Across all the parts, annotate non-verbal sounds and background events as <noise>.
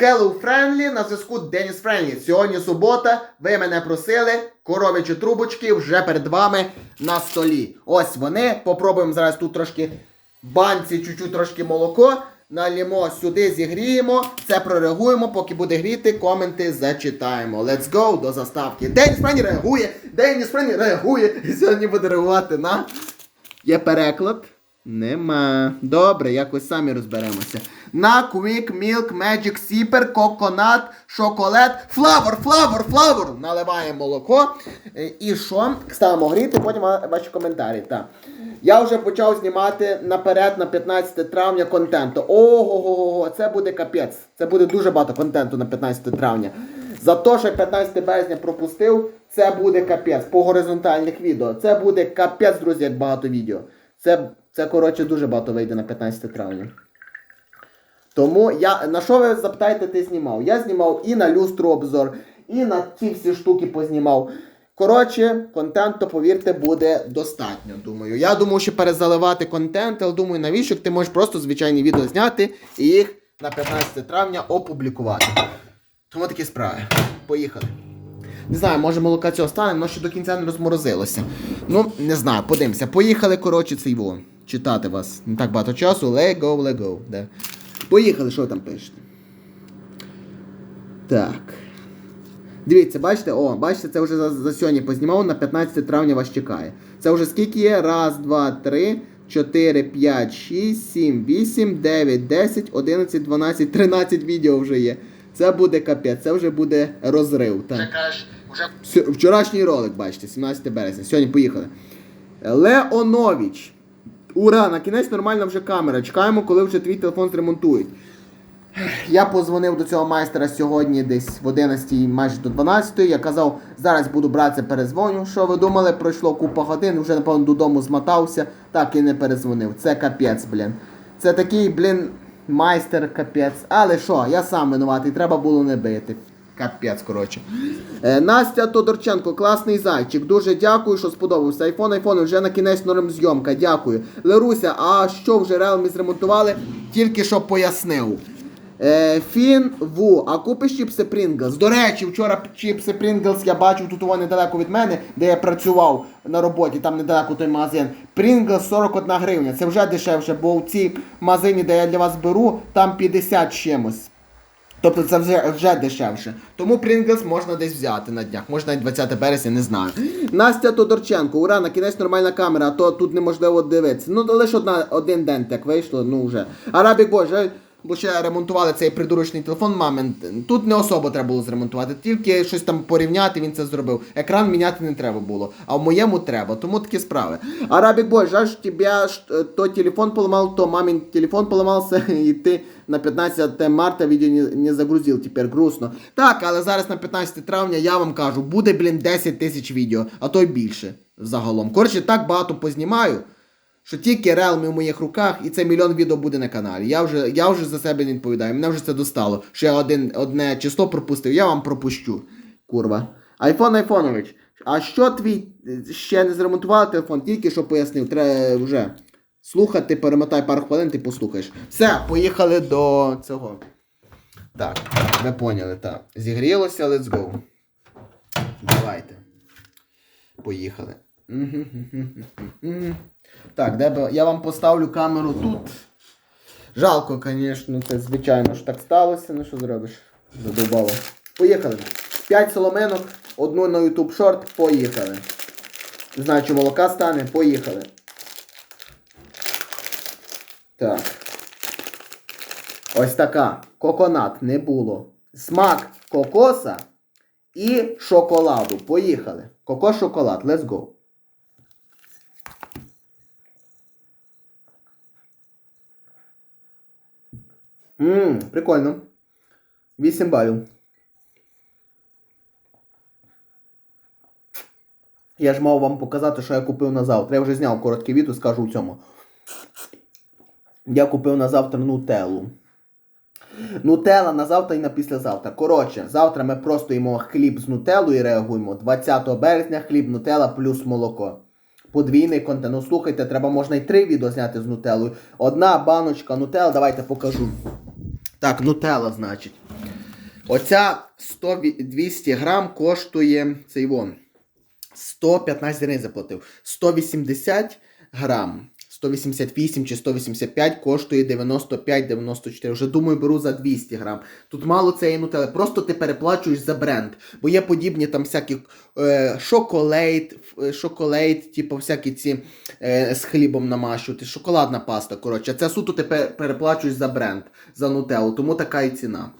Hello Friendly на зв'язку Деніс Френлі. Сьогодні субота. Ви мене просили. Коров'ячі трубочки вже перед вами на столі. Ось вони. Попробуємо зараз тут трошки банці, чуть-чуть трошки молоко. Налімо сюди, зігріємо. Це прореагуємо, поки буде гріти, коменти зачитаємо. Let's go до заставки. Деніс Френлі реагує. Деніс Френлі реагує. І сьогодні буде реагувати на. Є переклад? Нема. Добре, якось самі розберемося. На Quick Milk Magic Sipper, Coconut, Шоколад, Флавор, флавор, флавор. Наливаємо молоко. Е, І що? Ставимо гріти, потім ваші коментарі. Так. Я вже почав знімати наперед на 15 травня контенту. Ого-го-го, це буде капець. Це буде дуже багато контенту на 15 травня. За те, що 15 березня пропустив, це буде капець по горизонтальних відео. Це буде капець, друзі, як багато відео. Це, це коротше, дуже багато вийде на 15 травня. Тому я на що ви запитаєте, ти знімав? Я знімав і на люстру обзор, і на ці всі штуки познімав. Коротше, контенту, повірте, буде достатньо. Думаю. Я думав, що перезаливати контент, але думаю, навіщо ти можеш просто звичайні відео зняти і їх на 15 травня опублікувати. Тому такі справи. Поїхали. Не знаю, може молока цього стане, воно ще до кінця не розморозилося. Ну, не знаю, подивимося. Поїхали, коротше, цей во. Читати вас. Не так багато часу. Let go, let go. Де? Поїхали, що ви там пишете? Так. Дивіться, бачите, о, бачите, це вже за, за сьогодні познімав, на 15 травня вас чекає. Це вже скільки є? Раз, два, три, чотири, п'ять, шість, сім, вісім, дев'ять, десять, одинадцять, дванадцять, тринадцять відео вже є. Це буде капець, це вже буде розрив. Так. Вчорашній ролик, бачите, 17 березня. Сьогодні поїхали. Леонович. Ура! На кінець нормальна вже камера. Чекаємо, коли вже твій телефон зремонтують. Я позвонив до цього майстра сьогодні десь в 11 майже до 12 Я казав, зараз буду братися, перезвоню. Що ви думали? Пройшло купа годин, вже, напевно, додому змотався, так і не перезвонив. Це капець, блін. Це такий, блін, майстер капець. Але що, я сам винуватий, треба було не бити. Капець, коротше. Е, Настя Тодорченко, класний зайчик. Дуже дякую, що сподобався. Айфон, айфон, вже на кінець норм зйомка. Дякую. Леруся, а що вже Realme зремонтували? Тільки що пояснив. Е, Фін Ву, а купиш чіпси Pringles? До речі, вчора чіпси Pringles я бачив тут вони недалеко від мене, де я працював на роботі, там недалеко той магазин. Pringles 41 гривня. Це вже дешевше, бо в цій магазині, де я для вас беру, там 50 чимось. Тобто це вже, вже дешевше. Тому Pringles можна десь взяти на днях. Може навіть 20 березня, не знаю. Настя Тодорченко, ура, на кінець нормальна камера, а то тут неможливо дивитися. Ну, лише одна, один день так вийшло, ну вже. Арабік Боже, бо ще ремонтували цей придурочний телефон мамин. Тут не особо треба було зремонтувати, тільки щось там порівняти, він це зробив. Екран міняти не треба було, а в моєму треба, тому такі справи. Арабік Бой, жаль, що тебе е, то телефон поламав, то мамин телефон поламався, <laughs> і ти на 15 марта відео не, не загрузив, тепер грустно. Так, але зараз на 15 травня я вам кажу, буде, блін, 10 тисяч відео, а то й більше загалом. Коротше, так багато познімаю. Що тільки Realme в моїх руках, і це мільйон відео буде на каналі. Я вже, я вже за себе не відповідаю. Мене вже це достало. Що я один, одне число пропустив, я вам пропущу. Курва. Айфон Айфонович. А що твій ще не зремонтували телефон, тільки що пояснив. Треба вже слухати, перемотай пару хвилин, ти послухаєш. Все, поїхали до цього. Так, ви поняли, так. Зігрілося, let's go. Давайте. Поїхали. Так, де би... я вам поставлю камеру тут. Жалко, звісно, це звичайно ж так сталося. Ну що зробиш? Задовбало. Поїхали. 5 соломинок, одну на YouTube Short, поїхали. Знаю, чи молока стане, поїхали. Так. Ось така. Коконат не було. Смак кокоса і шоколаду. Поїхали. Кокос шоколад. Let's go. Ммм, прикольно. 8 балів. Я ж мав вам показати, що я купив на завтра. Я вже зняв коротке відео, скажу в цьому. Я купив на завтра нутеллу. Нутелла на завтра і на післязавтра. Коротше, завтра ми просто їмо хліб з нутеллою і реагуємо. 20 березня хліб нутелла плюс молоко. Подвійний контент. Ну слухайте, треба можна і три відео зняти з нутеллою. Одна баночка нутелла, давайте покажу. Так, нутелла, значить. Оця 100, 200 грам коштує цей вон. 115 гривень заплатив. 180 грам. 188 чи 185 коштує 95-94. Вже думаю, беру за 200 грам. Тут мало цієї нутели. Просто ти переплачуєш за бренд. Бо є подібні там всякі е, шоколейт, е, шоколейт, типу всякі ці е, з хлібом намащувати. Шоколадна паста. Коротше, це суто ти переплачуєш за бренд, за нутелу. Тому така і ціна.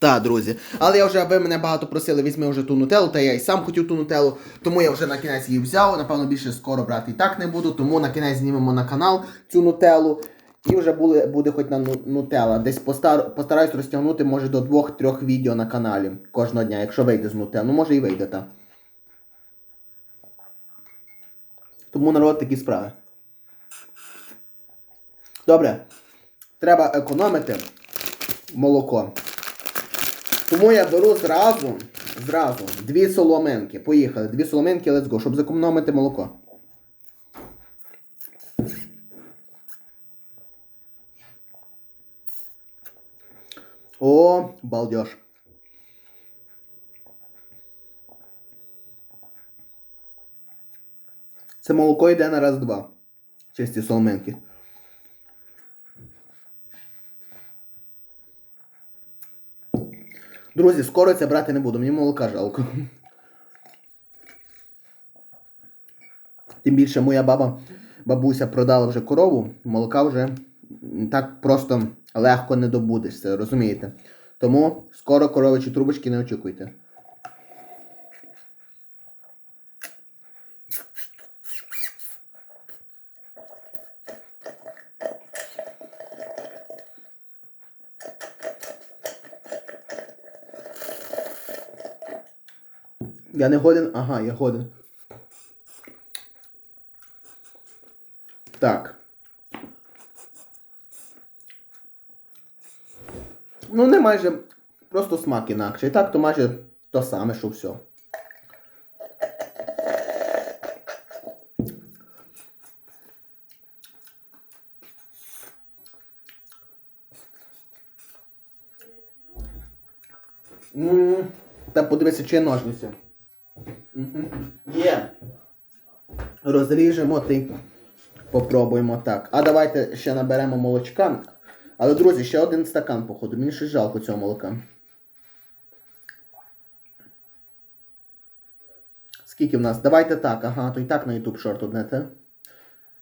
Так, друзі. Але я вже, ви мене багато просили, візьми вже ту нутелу, та я і сам хотів ту нутелу, тому я вже на кінець її взяв. Напевно, більше скоро брати і так не буду, тому на кінець знімемо на канал цю нутелу. І вже буде, буде хоч на ну- нутела. Десь постар, постараюсь розтягнути, може, до двох-трьох відео на каналі кожного дня, якщо вийде з нутел. Ну, може і вийде, так. Тому народ такі справи. Добре. Треба економити молоко. Тому я беру зразу, зразу дві соломинки. Поїхали. Дві соломинки, let's go, щоб зекономити молоко. О, балдеж. Це молоко йде на раз-два. Чисті соломинки. Друзі, скоро це брати не буду, мені молока жалко. Тим більше моя баба, бабуся продала вже корову, молока вже так просто легко не добудешся, розумієте? Тому скоро коровичі трубочки не очікуйте. Я не годен. Ага, я годен. Так. Ну, не майже просто смак інакший. Так, то майже то саме, що все. М, Та подивися, чи є ножниці. Є. Розріжемо ти. Попробуємо так. А давайте ще наберемо молочка. Але, друзі, ще один стакан, походу. Мені щось жалко цього молока. Скільки в нас? Давайте так. Ага, то і так на YouTube шорт одне, те.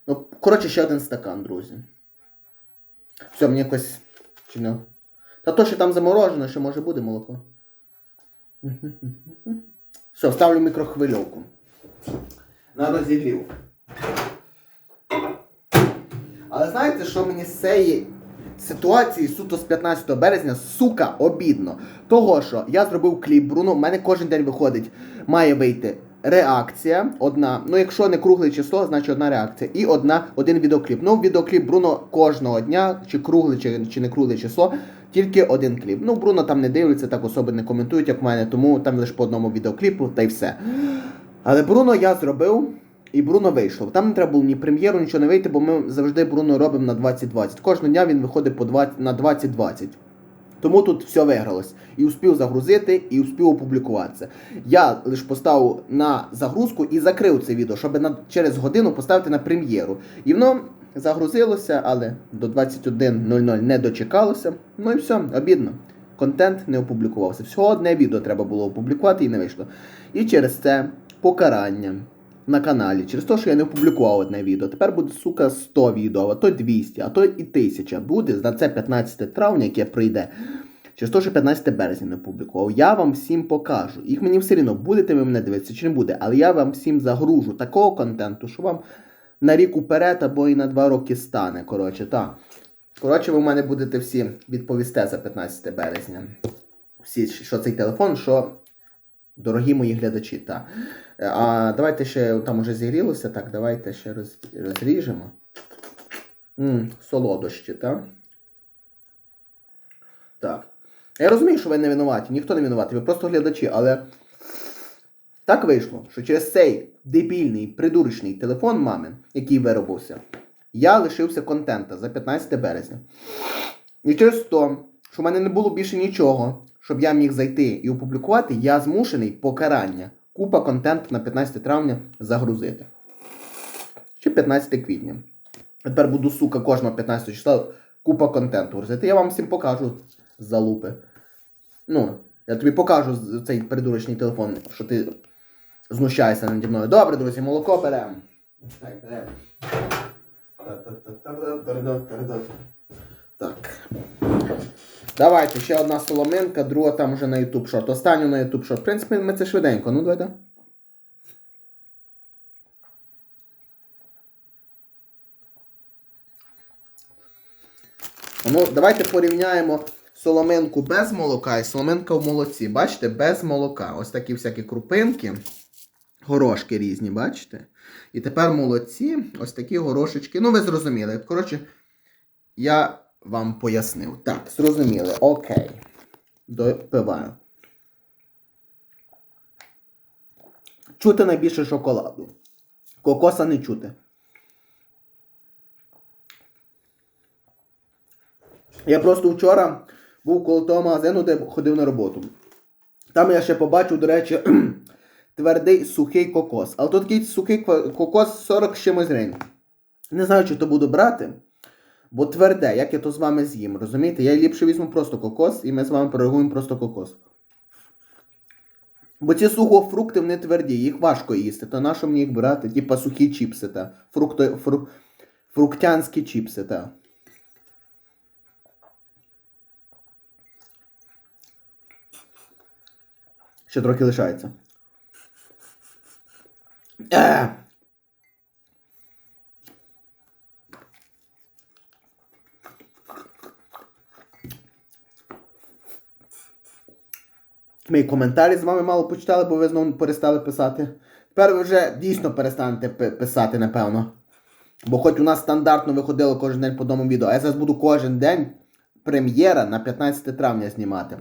Ну, коротше, ще один стакан, друзі. Все, мені якось. Чи не? Та то, що там заморожено, ще може буде молоко. Все, ставлю мікрохвильовку. На розігрів. Але знаєте, що мені з цієї ситуації суто з 15 березня, сука, обідно. Того, що я зробив кліп Бруно, в мене кожен день виходить, має вийти реакція одна. Ну, якщо не кругле число, значить одна реакція. І одна, один відеокліп. Ну, відеокліп Бруно кожного дня, чи кругле, чи, чи не кругле число, тільки один кліп. Ну, Бруно там не дивляться, так особи не коментують, як в мене, тому там лише по одному відеокліпу, та й все. Але Бруно я зробив. І Бруно вийшло. Там не треба було ні прем'єру, нічого не вийти, бо ми завжди Бруно робимо на 2020. Кожного дня він виходить по 20, на 2020. Тому тут все вигралось. І успів загрузити, і успів опублікуватися. Я лише поставив на загрузку і закрив це відео, щоб на, через годину поставити на прем'єру. І воно загрузилося, але до 21.00 не дочекалося. Ну і все, обідно. Контент не опублікувався. Всього одне відео треба було опублікувати і не вийшло. І через це покарання на каналі, через те, що я не опублікував одне відео. Тепер буде, сука, 100 відео, а то 200, а то і 1000 буде на це 15 травня, яке прийде. Через те, що 15 березня не опублікував. Я вам всім покажу. Їх мені все рівно, будете ви мене дивитися чи не буде, але я вам всім загружу такого контенту, що вам на рік уперед або і на 2 роки стане. Коротше, так. Коротше, ви в мене будете всі відповісте за 15 березня. Всі, що цей телефон, що Дорогі мої глядачі, так. А давайте ще там уже зігрілося, так, давайте ще роз, розріжемо. М, солодощі, так? Так. Я розумію, що ви не винуваті, ніхто не винуватий, ви просто глядачі, але так вийшло, що через цей дебільний, придурочний телефон мами, який виробився, я лишився контента за 15 березня. І через то, що в мене не було більше нічого, щоб я міг зайти і опублікувати, я змушений покарання. Купа контенту на 15 травня загрузити. Чи 15 квітня. Тепер буду, сука, кожного 15 числа купа контенту грузити. Я вам всім покажу залупи. Ну, я тобі покажу цей придурочний телефон, що ти знущаєшся наді мною. Добре, друзі, молоко беремо. Так, беремо. Так. Давайте, ще одна соломинка, друга там вже на YouTube шорт. Останню на YouTube шорт. В принципі, ми це швиденько. Ну, давайте. Ну, давайте порівняємо соломинку без молока і соломинка в молоці. Бачите, без молока. Ось такі всякі крупинки. Горошки різні, бачите? І тепер молодці, ось такі горошечки. Ну, ви зрозуміли. Коротше, я вам пояснив. Так, зрозуміли. Окей. Допиваю. Чути найбільше шоколаду. Кокоса не чути. Я просто вчора був коло того магазину, де ходив на роботу. Там я ще побачив, до речі, <clears throat> твердий сухий кокос. Але тут такий сухий кокос 40 з чимось гривень. Не знаю, чи то буду брати, бо тверде, як я то з вами з'їм, розумієте? Я ліпше візьму просто кокос, і ми з вами переговоримо просто кокос. Бо ці сухофрукти вони тверді, їх важко їсти, то на що мені їх брати? Типа сухі чіпси, та фрукто, фру, фруктянські чіпси, та. Ще трохи лишається. Е! Ми коментарі з вами мало почитали, бо ви знову перестали писати. Тепер ви вже дійсно перестанете писати, напевно. Бо хоч у нас стандартно виходило кожен день по одному відео, а я зараз буду кожен день прем'єра на 15 травня знімати.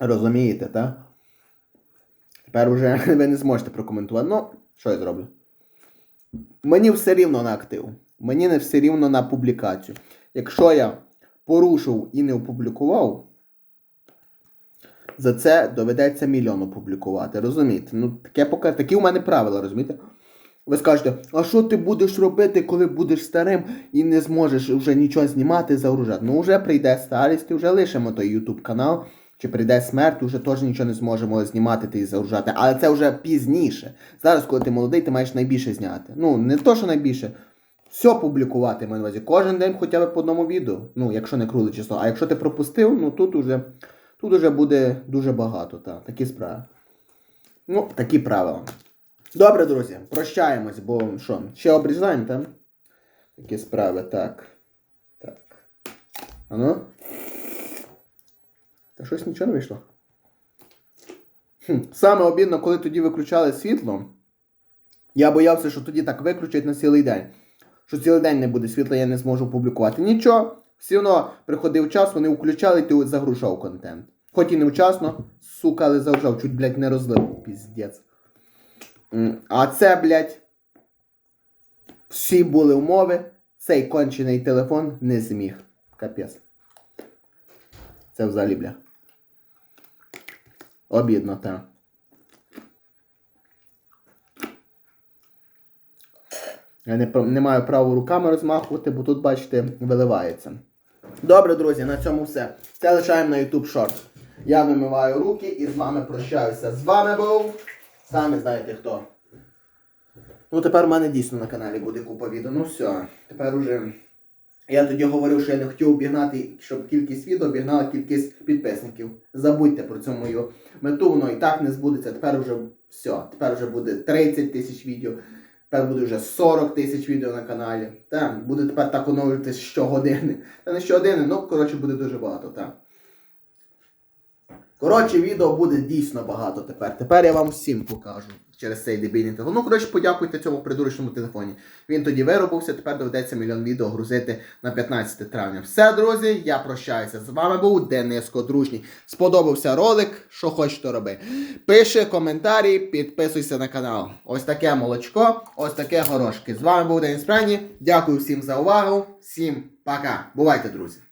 Розумієте, так? Тепер уже <laughs> ви не зможете прокоментувати. Ну, що я зроблю? Мені все рівно на актив. Мені не все рівно на публікацію. Якщо я порушив і не опублікував, за це доведеться мільйон опублікувати. Розумієте? Ну, таке поки, такі у мене правила, розумієте? Ви скажете, а що ти будеш робити, коли будеш старим і не зможеш вже нічого знімати, загружати? Ну, вже прийде старість, і вже лишимо той YouTube канал, чи прийде смерть, вже теж нічого не зможемо знімати та і загружати. Але це вже пізніше. Зараз, коли ти молодий, ти маєш найбільше зняти. Ну, не то, що найбільше. Все публікувати маю на увазі. Кожен день хоча б по одному відео. Ну, якщо не кругле число. А якщо ти пропустив, ну тут уже, тут уже буде дуже багато. Та, такі справи. Ну, такі правила. Добре, друзі, прощаємось, бо що, ще обрізаємо, так? Такі справи, так. Так. Ану. Та щось нічого не вийшло. Хм. Саме обідно, коли тоді виключали світло. Я боявся, що тоді так виключать на цілий день. Що цілий день не буде світла, я не зможу публікувати. Нічого, все одно приходив час, вони включали, ти загружав контент. Хоч і не вчасно, сука, але загружав, чуть, блядь, не розлив. Піздець. А це, блядь, всі були умови, цей кончений телефон не зміг. Капець. Це взагалі, бля. Обідно. Я не, не маю права руками розмахувати, бо тут, бачите, виливається. Добре, друзі, на цьому все. Це лишаємо на YouTube Short. Я вимиваю руки і з вами прощаюся. З вами був. Самі знаєте хто. Ну, тепер в мене дійсно на каналі буде купа відео. Ну все, тепер уже. Я тоді говорив, що я не хотів обігнати, щоб кількість відео обігнала кількість підписників. Забудьте про цю мою мету, воно і так не збудеться. Тепер вже все. Тепер вже буде 30 тисяч відео. Тепер буде вже 40 тисяч відео на каналі. Так, буде тепер так оновлюватися щогодини. Та не щогодини, ну коротше буде дуже багато, так. Коротше, відео буде дійсно багато тепер. Тепер я вам всім покажу через цей дебільний телефон. Ну, коротше, подякуйте цьому придурочному телефоні. Він тоді виробився, тепер доведеться мільйон відео грузити на 15 травня. Все, друзі, я прощаюся. З вами був Дениско Дружній. Сподобався ролик, що хочеш, то роби. Пиши коментарі, підписуйся на канал. Ось таке молочко, ось таке горошки. З вами був Денис Прані. Дякую всім за увагу. Всім пока. Бувайте, друзі!